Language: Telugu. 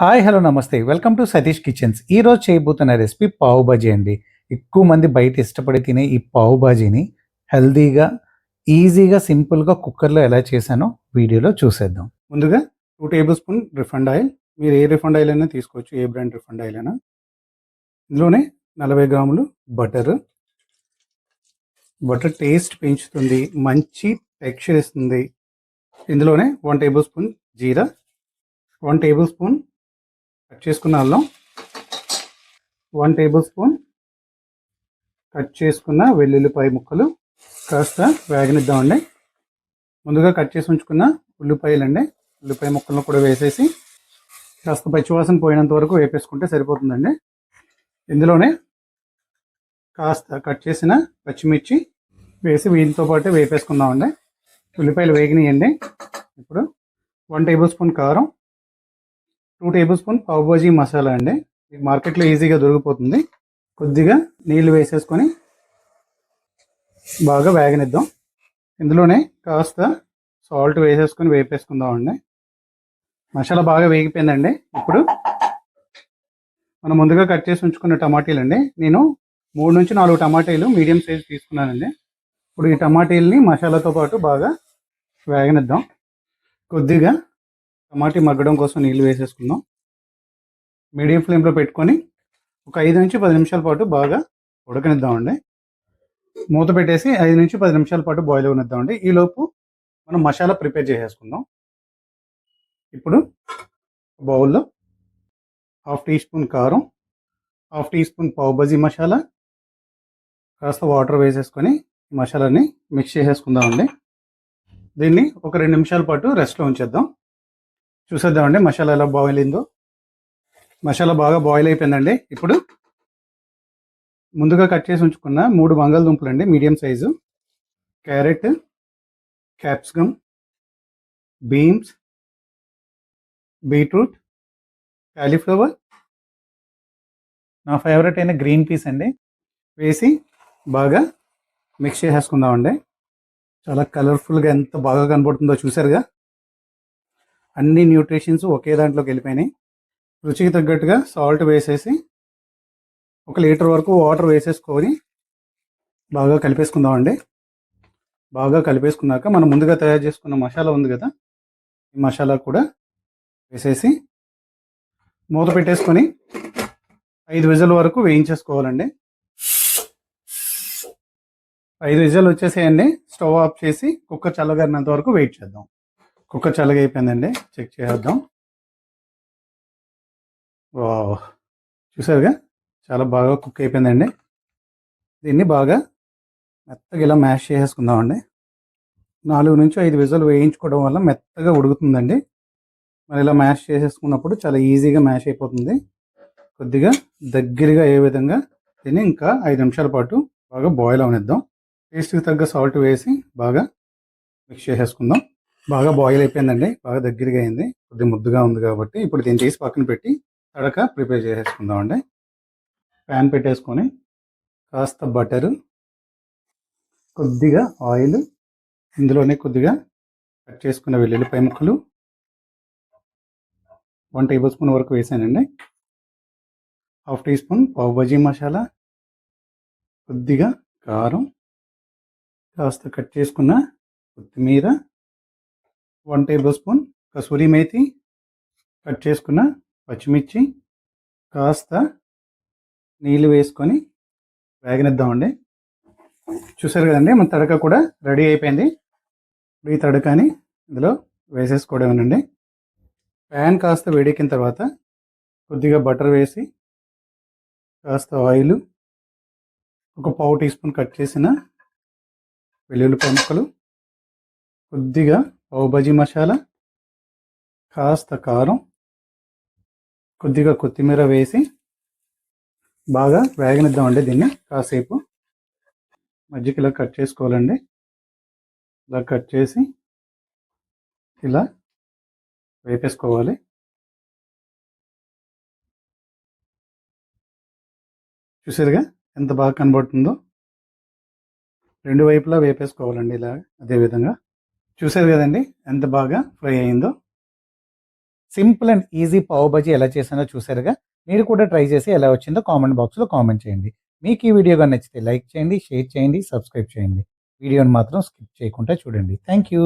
Hi hello namaste. Welcome to Satish kitchens. ఈ రోజు చేయబోతున్న రెసిపీ పావు బాజీ అండి. ఎక్కువ మంది బయట ఇష్టపడి తినే ఈ పావు బాజీని హెల్దీగా ఈజీగా సింపుల్గా కుక్కర్లో ఎలా చేశానో వీడియోలో చూసేద్దాం. ముందుగా two tablespoon refined oil. మీరు ఏ రిఫండ్ ఆయిల్ అయినా తీసుకోవచ్చు. ఏ బ్రాండ్ రిఫండ్ ఆయిల్ అయినా. ఇందులోనే నలభై గ్రాములు బటర్. బటర్ టేస్ట్ పెంచుతుంది. మంచి టెక్స్చర్ ఇస్తుంది. ఇందులోనే వన్ టేబుల్ స్పూన్ జీరా. వన్ టేబుల్ స్పూన్ కట్ చేసుకున్న అల్లం వన్ టేబుల్ స్పూన్ కట్ చేసుకున్న వెల్లుల్లిపాయ ముక్కలు కాస్త వేగనిద్దామండి ముందుగా కట్ చేసి ఉంచుకున్న ఉల్లిపాయలు అండి ఉల్లిపాయ ముక్కలను కూడా వేసేసి కాస్త పచ్చివాసన పోయినంత వరకు వేపేసుకుంటే సరిపోతుందండి. ఇందులోనే కాస్త కట్ చేసిన పచ్చిమిర్చి వేసి వీటితో పాటు వేపేసుకుందామండి. ఉల్లిపాయలు వేగినాయండి. ఇప్పుడు వన్ టేబుల్ స్పూన్ కారం two tablespoon pav bhaji masala అండి. మీకు మార్కెట్లో ఈజీగా దొరికిపోతుంది. కొద్దిగా నీళ్ళు వేసేసుకొని బాగా వేగనిద్దాం. ఇందులోనే కాస్త సాల్ట్ వేసేసుకొని వేపేసుకుందామండి మసాలా బాగా వేగిపోయిందండి. ఇప్పుడు మనం ముందుగా కట్ చేసి ఉంచుకున్న టమాటీలు అండి. నేను మూడు నుంచి నాలుగు టమాటీలు మీడియం సైజ్ తీసుకున్నానండి. ఇప్పుడు ఈ టమాటీలని మసాలాతో పాటు బాగా వేగనిద్దాం. కొద్దిగా టమాటీ మగ్గడం కోసం నీళ్ళు వేసేసుకుందాం. మీడియం ఫ్లేమ్లో పెట్టుకొని ఒక ఐదు నుంచి పది నిమిషాల పాటు బాగా ఉడకనిద్దామండి. మూత పెట్టేసి ఐదు నుంచి పది నిమిషాల పాటు బాయిల్ అవనిద్దామండి. ఈలోపు మనం మసాలా ప్రిపేర్ చేసేసుకుందాం. ఇప్పుడు బౌల్లో హాఫ్ టీ స్పూన్ కారం half teaspoon pav bhaji masala కాస్త వాటర్ వేసేసుకొని మసాలాని మిక్స్ చేసేసుకుందామండి. దీన్ని ఒక రెండు నిమిషాల పాటు రెస్ట్లో ఉంచేద్దాం. చూసేద్దామండి. మసాలా ఎలా బాయిల్ అయిందో. మసాలా బాగా బాయిల్ అయిపోయిందండి. ఇప్పుడు ముందుగా కట్ చేసి ఉంచుకున్న మూడు బంగాళదుంపలు అండి medium size carrot capsicum beans beetroot cauliflower నా ఫేవరెట్ అయిన గ్రీన్ పీస్ అండి. వేసి బాగా మిక్స్ చేసేసుకుందామండి. చాలా కలర్ఫుల్గా ఎంత బాగా కనబడుతుందో చూసారుగా అన్ని న్యూట్రిషన్స్ ఒకే దాంట్లోకి వెళ్ళిపోయినాయి. రుచికి తగ్గట్టుగా సాల్ట్ వేసేసి ఒక లీటర్ వరకు వాటర్ వేసేసుకొని బాగా కలిపేసుకుందామండి. బాగా కలిపేసుకున్నాక మనం ముందుగా తయారు చేసుకున్న మసాలా ఉంది కదా ఈ మసాలా కూడా వేసేసి మూత పెట్టేసుకొని ఐదు విజల్ వరకు వేయించేసుకోవాలండి. ఐదు విజల్ వచ్చేసేయండి. స్టవ్ ఆఫ్ చేసి కుక్కర్ చల్లగారినంత వరకు వెయిట్ చేద్దాం. కుక్క చల్లగా అయిపోయిందండి. చెక్ చేద్దాం వావ్. చూసారుగా? చాలా బాగా కుక్ అయిపోయిందండి. దీన్ని బాగా మెత్తగా ఇలా మ్యాష్ చేసేసుకుందామండి. నాలుగు నుంచి ఐదు విజలు వేయించుకోవడం వల్ల మెత్తగా ఉడుకుతుందండి. మరి ఇలా మ్యాష్ చేసేసుకున్నప్పుడు చాలా ఈజీగా మ్యాష్ అయిపోతుంది. కొద్దిగా దగ్గరగా ఏ విధంగా దీన్ని ఇంకా ఐదు నిమిషాల పాటు బాగా బాయిల్ అవనిద్దాం. టేస్ట్కి తగ్గ సాల్ట్ వేసి బాగా మిక్స్ చేసేసుకుందాం. బాగా బాయిల్ అయిపోయిందండి. బాగా దగ్గరగా అయింది. కొద్దిగా ముద్దుగా ఉంది కాబట్టి ఇప్పుడు దీన్ని తీసి పక్కన పెట్టి తడక ప్రిపేర్ చేసేసుకుందామండి. ప్యాన్ పెట్టేసుకొని కాస్త బటరు కొద్దిగా ఆయిల్ ఇందులోనే కొద్దిగా కట్ చేసుకున్న వెల్లుల్లిపాయ ముక్కలు వన్ టేబుల్ స్పూన్ వరకు వేసానండి. Half teaspoon pav bhaji masala కొద్దిగా కారం కాస్త కట్ చేసుకున్న కొత్తిమీర one tablespoon kasuri methi cut చేసుకున్న పచ్చిమిర్చి కాస్త నీళ్ళు వేసుకొని వేగనిద్దామండి. చూసారు కదండి మన తడక కూడా రెడీ అయిపోయింది. ఇప్పుడు ఈ తడకని ఇందులో వేసేసుకోవడమేనండి. ప్యాన్ కాస్త వేడెక్కిన తర్వాత కొద్దిగా బటర్ వేసి కాస్త ఆయిల్ ఒక పావు టీ స్పూన్ కట్ చేసిన వెల్లుల్లి ముక్కలు కొద్దిగా పావు బజీ మసాలా కాస్త కారం కొద్దిగా కొత్తిమీర వేసి బాగా వేగనిద్దామండి దీన్ని కాసేపు. మధ్యకి ఇలా కట్ చేసుకోవాలండి. ఇలా కట్ చేసి ఇలా వేపేసుకోవాలి. చూసారుగా ఎంత బాగా కనబడుతుందో? రెండు వైపులా వేపేసుకోవాలండి ఇలా అదే విధంగా. చూసారు కదండి? ఎంత బాగా ఫ్రై అయిందో. సింపుల్ అండ్ ఈజీ పావు బజీ ఎలా చేసానో చూసారుగా మీరు కూడా ట్రై చేసి ఎలా వచ్చిందో కామెంట్ బాక్స్లో కామెంట్ చేయండి. మీకు ఈ వీడియో కానీ నచ్చితే లైక్ చేయండి షేర్ చేయండి సబ్స్క్రైబ్ చేయండి. వీడియోని మాత్రం స్కిప్ చేయకుండా చూడండి. Thank you